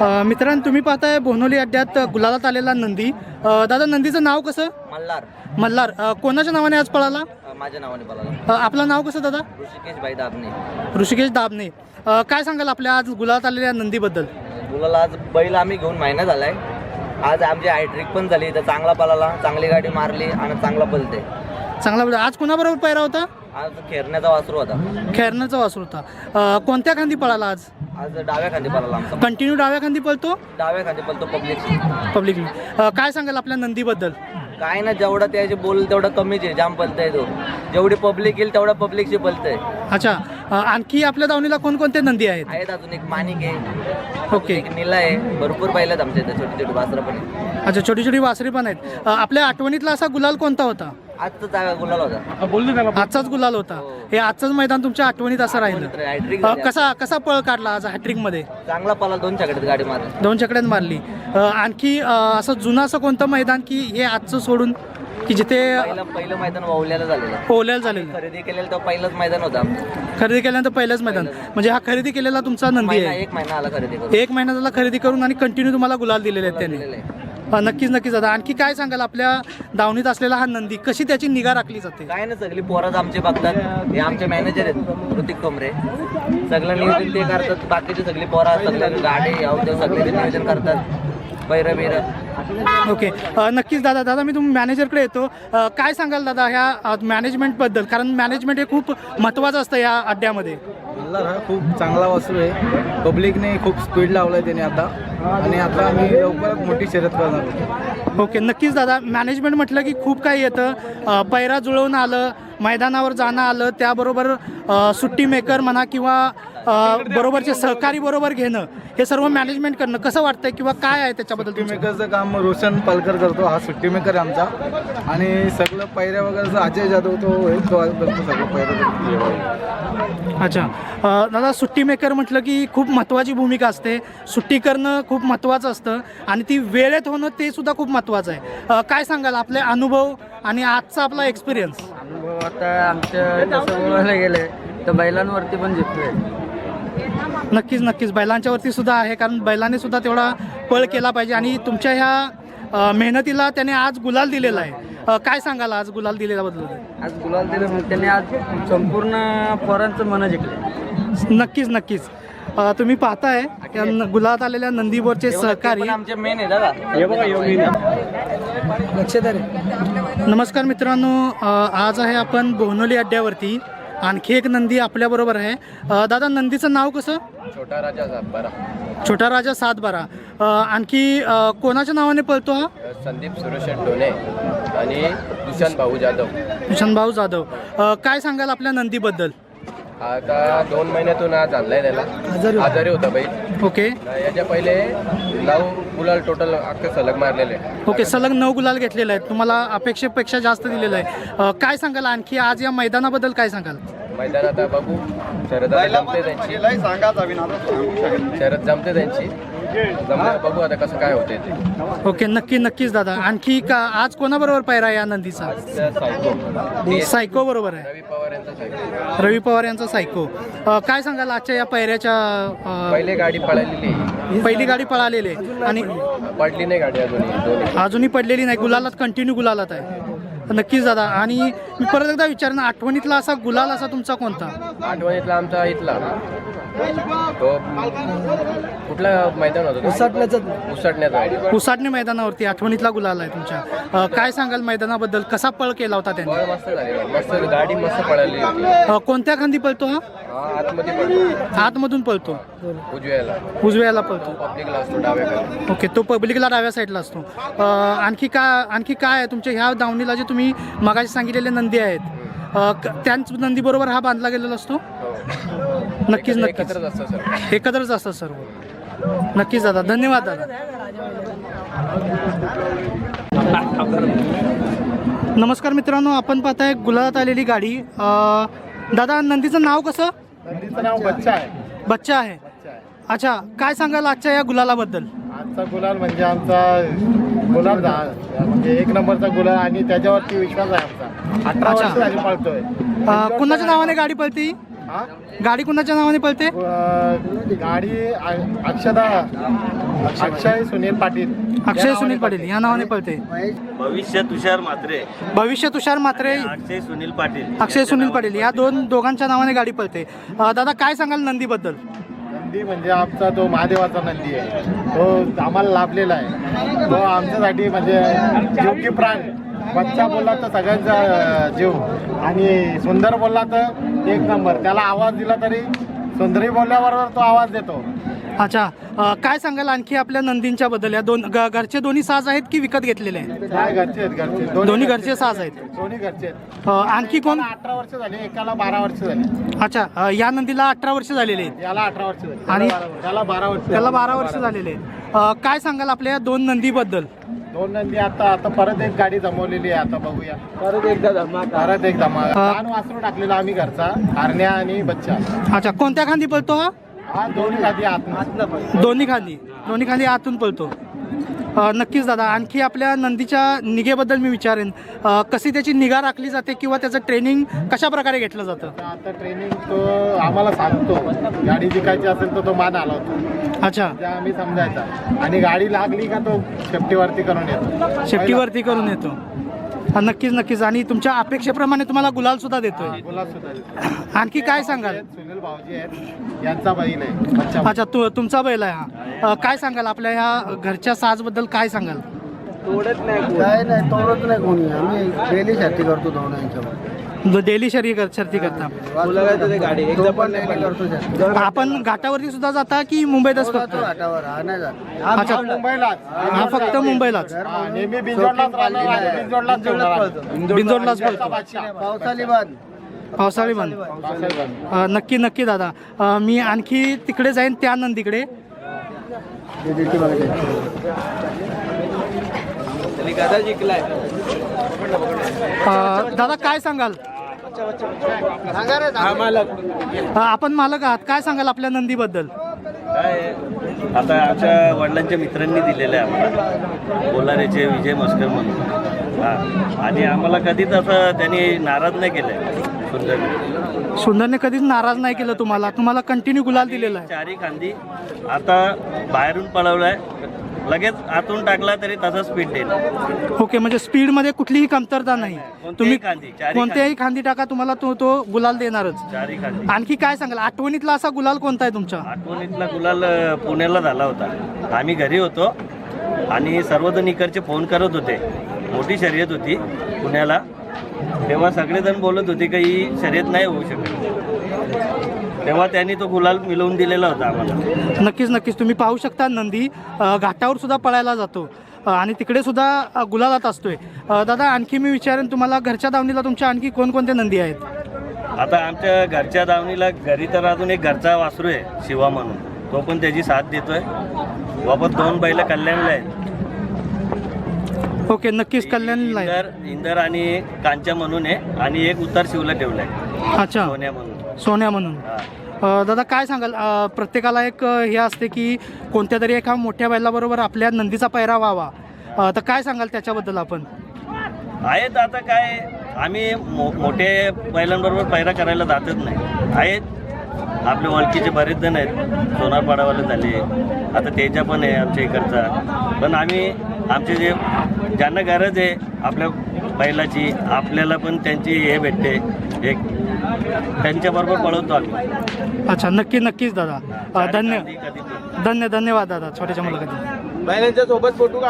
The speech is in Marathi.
मित्रांनो तुम्ही पाहताय बोनोली अड्ड्यात गुलालात आलेला नंदी. दादा नंदीचं नाव कसं? मल्हार. मल्हार. कोणाच्या नावाने आज पळाला? माझ्या नावाने अ, आपलं नाव कसं दादा? ऋषिकेश भाई दाबणे. ऋषिकेश दाबणे. अ, काय सांगाल आपल्या आज गुलालात आलेल्या नंदीबद्दल? मुलाला आज बैल आम्ही घेऊन महिना झालाय. आज आमची हायट्रिक पण झाली तर चांगला पळाला चांगली गाडी मारली आणि चांगला पलते चांगला. आज कोणाबरोबर पैरा होता? आज खेरण्याचा वासरू होता. खेरण्याचा वासूर होता. अ, कोणत्या खांदी पळाला आज? आज डाव्या खांदी पळाला आमचा. कंटिन्यू डाव्या खांदी पळतो? डाव्या खांदी पळतो पब्लिक पब्लिकली काय सांगाल आपल्या नंदीबद्दल? काय ना जेवढा त्याचे बोल तेवढा कमीच आहे जाम पलतय तो. जेवढी पब्लिक येईल तेवढा पब्लिकची पलतय. अच्छा. अ, आणखी आपल्या दावणीला कोणकोणते नंदी आहेत? आहेत अजून एक माणिक आहे. ओके. एक निला आहे. भरपूर पाहिलेत आमच्या इथे छोटी छोटी वासरं पण आहे. अच्छा छोटी छोटी वासरी पण आहेत. अ, आपल्या आठवणीतला असा गुलाल कोणता होता? आजचा जागा गुलाल होता. आजचाच गुलाल होता. हे. आजचंच मैदान तुमच्या आठवणीत असं राहिलं. अ, कसा कसा पळ काढला आज हॅट्रिकमध्ये चांगला पळाला दोन छकड्यात गाडी मारली. दोन चकड्यात मारली. अ, आणखी अ, असं जुनं असं कोणतं मैदान की हे आजचं सोडून की जिथे पहिलं पहिलं मैदान वावल्याला झालेलं. ओल्याला झालेलं. खरेदी केलेलं तर पहिलंच मैदान होतं आमचं. खरेदी केल्यानंतर पहिलंच मैदान. म्हणजे हा खरेदी केलेला तुमचा नंदी महिना आहे. एक महिना आला खरेदी करून. एक महिना झाला खरेदी करून आणि कंटिन्यू तुम्हाला गुलाल दिलेले आहेत त्याने. दिलेलं आहे. नक्कीच नक्कीच दादा. आणखी काय सांगाल? आपल्या दावणीत असलेला हा नंदी कशी त्याची निगा राखली जाते? काय ना सगळी पोरं आमचे बघतात. हे आमचे मॅनेजर आहेत ऋतिक कोंबरे. सगळं नियोजन ते करतात. बाकीचे सगळी पोरं सगळे गाडी अवते सगळे नियोजन करतात. बैर बिर. ओके. नक्कीच दादा दादा मी तुम्ही मॅनेजरकडे येतो. काय सांगाल दादा ह्या मॅनेजमेंटबद्दल कारण मॅनेजमेंट हे खूप महत्त्वाचं असतं या अड्ड्यामध्ये. मल्हार हा खूप चांगला वासरू आहे. पब्लिकने खूप स्पीड लावलाय त्याने आता. आणि आता आम्ही लवकरच मोठी शर्यत करणार ओके नक्कीच दादा. मॅनेजमेंट म्हटलं की खूप काही येतं. पैरा जुळवून आलं. मैदानावर जाणं आलं त्याबरोबर सुट्टी मेकर म्हणा किंवा बरोबरचे सहकारी बरोबर घेणं हे सर्व मॅनेजमेंट करणं कसं वाटतंय किंवा काय आहे त्याच्याबद्दल सुट्टी? मेकरचं काम रोशन पालकर करतो हा सुट्टी मेकर आहे आमचा. आणि सगळं पैऱ्या वगैरेचं अजय जाधव तो सगळं पैऱ्या अच्छा. दादा सुट्टी मेकर म्हटलं की खूप महत्त्वाची भूमिका असते. सुट्टी करणं खूप महत्त्वाचं असतं आणि ती वेळेत होणं ते सुद्धा खूप महत्त्वाचं आहे. काय सांगाल आपले अनुभव आणि आजचा आपला एक्सपिरियन्स आता आमच्या तसं बोलायला गेलं तर बैलांवरती पण जिंकलोय. नक्कीच नक्कीच. बैलांच्यावरती सुद्धा आहे कारण बैलाने सुद्धा तेवढा पळ केला पाहिजे. आणि तुमच्या ह्या मेहनतीला त्याने आज गुलाल दिलेला आहे. अ, काय सांगाल आज गुलाल दिलेला बद्दल आज गुलाल दिलं मग त्यांनी आज संपूर्ण पोरांचं मन जिंकलं नक्कीच नक्कीच. तुम्ही पाहताय या न- गुलालात आलेल्या नंदीवरचे सहकारी आमचे मेन आहे दादा. नमस्कार मित्रांनो अ, आज आहे आपण बोहनोली अड्ड्यावरती. आणखी एक नंदी आपल्याबरोबर आहे. अ, दादा नंदीचं नाव कसं? छोटा राजा सातबारा. छोटा राजा सात बारा अ, आणखी अ, कोणाच्या नावाने पळतो हा? संदीप सुरेशन डोने आणि भाऊ जाधव. भाऊ जाधव. अ, काय सांगाल आपल्या नंदीबद्दल? आता दोन महिन्यातून आज आणलाय त्याला. आजारी होता. बैल ओके. याच्या पहिले नऊ गुलाल टोटल अख्खे सलग मारलेले. ओके सलग नऊ गुलाल घेतलेला आहे तुम्हाला अपेक्षेपेक्षा जास्त दिलेलं आहे अ, काय सांगाल आणखी? आज या मैदानाबद्दल काय सांगाल? मैदानात आता बघू. शरद जमते त्यांची. शरद जमते त्यांची. जमलं. बघू आता कसं काय होते ते. ओके नक्की नक्कीच दादा. आणखी का आज कोणाबरोबर पायरा आहे या नंदीचा? सायको. सायको बरोबर आहे. रवी पवार यांचा सायको. रवी पवार यांचा सायको. अ, काय सांगाल आजच्या या पायऱ्याच्या अ, पहिले गाडी पळालेली पहिली गाडी पळालेली आहे. आणि पडली नाही गाडी दोन्ही. अजूनही पडलेली नाही. गुलालात कंटिन्यू गुलालात आहे. नक्कीच दादा. आणि मी परत एकदा विचारणार आठवणीतला असा गुलाल असा तुमचा कोणता? आठवणीतला आमचा इथला तो कुठला मैदान होतं उसटण्याचा. उसटण्याचा आहे उसाटणे मैदानावरती आठवणीतला गुलाल आहे तुमच्या. अ, काय सांगाल मैदानाबद्दल? कसा पळ केला होता त्यांनी? मस्त झाली. मस्त गाडी मस्त पळाली होती. अ, कोणत्या खांदी पळतो हा? हा आतमध्ये आतमधून पळतो. उजव्याला. उजव्याला पळतो. पब्लिकला असतो डाव्याकडे. ओके तो पब्लिकला डाव्या साईडला असतो. अ, आणखी का आणखी काय आहे तुमच्या ह्या दावणीला जे तुम्ही मगाशी सांगितलेले नंदी आहेत. त्याच नंदीबरोबर हा बांधला गेलेला असतो? हो. नक्कीच नक्कीच. एकत्रच असतं सर. एकत्रच असतात सर्व नक्कीच दादा. धन्यवाद दादा. नमस्कार मित्रांनो आपण पाहताय गुलाबात आलेली गाडी. दादा नंदीचं नाव कसं? नंदीचं नाव बच्चा आहे. बच्चा आहे. अच्छा काय सांगाल आजच्या या गुलालाबद्दल? आजचा गुलाल म्हणजे आमचा गुलाल झा- म्हणजे एक नंबरचा गुलाल आणि त्याच्यावरती विश्वास आहे आमचा. अठरा अच्छा. वर्ष झाली पळतोय. अ, कुणाच्या नावाने गाडी पळती? हा? गाडी कुणाच्या नावाने पळते? अं, गाडी अ- अक्षदा अक्षय सुनील पाटील. अक्षय सुनील पाटील या नावाने पळते. भविष्य तुषार म्हात्रे. भविष्य तुषार मात्रे अक्षय सुनील पाटील. अक्षय सुनील पाटील या दोन दोघांच्या नावाने गाडी पळते. अ, दादा काय सांगाल नंदीबद्दल? नंदी म्हणजे आमचा तो महादेवाचा नंदी आहे तो आम्हाला लाभलेला आहे. तो आमच्यासाठी म्हणजे जीव की प्राण. बच्चा बोलला तर सगळ्यांचा जीव. आणि सुंदर बोलला तर एक नंबर. त्याला आवाज दिला तरी सुंदरी बोलल्याबरोबर तो आवाज देतो. अच्छा काय सांगाल आणखी आपल्या नंदींच्या बद्दल? या दोन ग- घरचे दोन्ही साज आहेत की विकत घेतलेले आहेत? काय घरचे आहेत घरचे दोन्ही घरचे साज आहेत. दोन्ही घरचे आहेत. अ, आणखी कोण? एकाला अठरा वर्ष झाली एकाला बारा वर्ष झाली. अच्छा अ, या नंदीला अठरा वर्ष झालेले आहेत. याला अठरा वर्ष झाली. आणि- त्याला बारा वर्ष त्याला. बारा वर्ष झालेले आहेत. अ, काय सांगाल आपल्या या दोन नंदीबद्दल? दोन नंदी आता आता परत एक गाडी जमवलेली आहे आता बघूया. परत एकदा धमाका. परत एक जमा हा. लहान वासरू टाकलेला आम्ही घरचा हरण्या आणि बच्चा. अच्छा कोणत्या खांदी पळतो हा हा? दोन्ही आत दोन्ही खांदी आतून पळतो. नक्कीच दादा आणखी आपल्या नंदीच्या निगेबद्दल मी विचारेन. कशी त्याची निगा राखली जाते किंवा त्याचं ट्रेनिंग कशा प्रकारे घेतलं जातं? आता ट्रेनिंग तो आम्हाला सांगतो. गाडी जिकायची असेल तर तो मान आला होता अच्छा आम्ही समजायचा. आणि गाडी लागली का तो सेफ्टीवरती करून येतो. शेफ्टीवरती करून येतो. नक्कीच नक्कीच. आणि तुमच्या अपेक्षेप्रमाणे तुम्हाला गुलाल सुद्धा देतोय. गुलाब सुद्धा देतो. आणखी काय सांगाल? सुनील भाऊजी आहेत. यांचा बैल आहे बच्चा अच्छा तू तुमचा बैल आहे हा. अ, काय सांगाल? आपल्या ह्या घरच्या साजबद्दल काय सांगाल? तोडत नाही कोण. काय नाही तोडत नाही कोणी. आम्ही डेली साठी करतो दोघांच्या जो डेली शर्यी कर शर्ती करता. बोलायचं ते गाडी एकदा पण नाही डेली पडलं. करतो शर्ती. आपण घाटावरती सुद्धा जाता की मुंबईतच फक्त जातो घाटावर हा नाही जात. अच्छा. हा फक्त मुंबईलाच. हा, बिंजोडलाच पळतो. बादशाह. पावसाली बाद. पावसाळी बंद. नक्की नक्की दादा. मी आणखी तिकडे जाईन त्या नंदीकडे. दादा काय सांगाल? हा मालक आपण मालक आहात. काय सांगाल आपल्या नंदीबद्दल? काय आता आमच्या वडिलांच्या मित्रांनी दिलेलं आहे आम्हाला. बोलारेचे विजय मस्कर म्हणून. हा. आणि आम्हाला कधीच असं त्यांनी नाराज नाही केलंय. सुंदर सुंदरने कधीच नाराज नाही केलं तुम्हाला. तुम्हाला कंटिन्यू गुलाल दिलेला आहे. चारी खांदी. आता बाहेरून पळवलाय. लगेच आतून टाकला तरी तसा स्पीड देईल. ओके म्हणजे स्पीडमध्ये कुठलीही कमतरता नाही. तुम्ही खांदी, चारी कोणत्याही खांदी. टाका तुम्हाला तो तो गुलाल देणारच. चारी खांदी. आणखी काय सांगाल? आठवणीतला असा गुलाल कोणता आहे तुमच्या? आठवणीतला गुलाल पुण्याला झाला होता. आम्ही घरी होतो आणि सर्वजण इकडचे फोन करत होते. मोठी शर्यत होती पुण्याला. तेव्हा सगळेजण बोलत होते की ही शर्यत नाही होऊ शकत. तेव्हा त्यांनी तो गुलाल मिळवून दिलेला होता आम्हाला. नक्कीच नक्कीच. तुम्ही पाहू शकता नंदी अ, घाटावर सुद्धा पळायला जातो. अ, आणि तिकडे सुद्धा अ, गुलालात असतोय. अ, दादा आणखी मी विचारेन तुम्हाला घरच्या दावणीला तुमच्या आणखी कोणकोणते नंदी आहेत? आता आमच्या घरच्या दावणीला घरी तर अजून एक घरचा वासरू आहे शिवा म्हणून. तो पण त्याची साथ देतोय. वापस दोन बैल कल्याणला आहेत. ओके नक्कीच कल्याणला आहे इंदर इंदर आणि कांच्या म्हणून आहे आणि एक उतार शिवला ठेवलाय अच्छा. सोन्या म्हणून. सोन्या म्हणून. हा. अ, दादा काय सांगाल? अ, प्रत्येकाला एक अ, हे असते की कोणत्या तरी एका मोठ्या बैलाबरोबर आपल्या नंदीचा पैरा व्हावा. अ, तर काय सांगाल त्याच्याबद्दल आपण? आहेत आता काय आम्ही मो मोठे बैलांबरोबर पैरा करायला जातच नाही. आहेत. आपले ओळखीचे बरेच जण आहेत. सोनारपाडावाले झाले. आता तेजा पण आहे आमच्या इकडचा. पण आम्ही आमचे जे ज्यांना गरज आहे आपल्या बैलाची आपल्याला पण त्यांची हे भेटते. एक त्यांच्याबरोबर पळवतो आम्ही. अच्छा नक्की नक्कीच दादा. धन्य धन्य धन्यवाद दादा छोट्याच्या मुलाखती बैलांच्या सोबत फोटो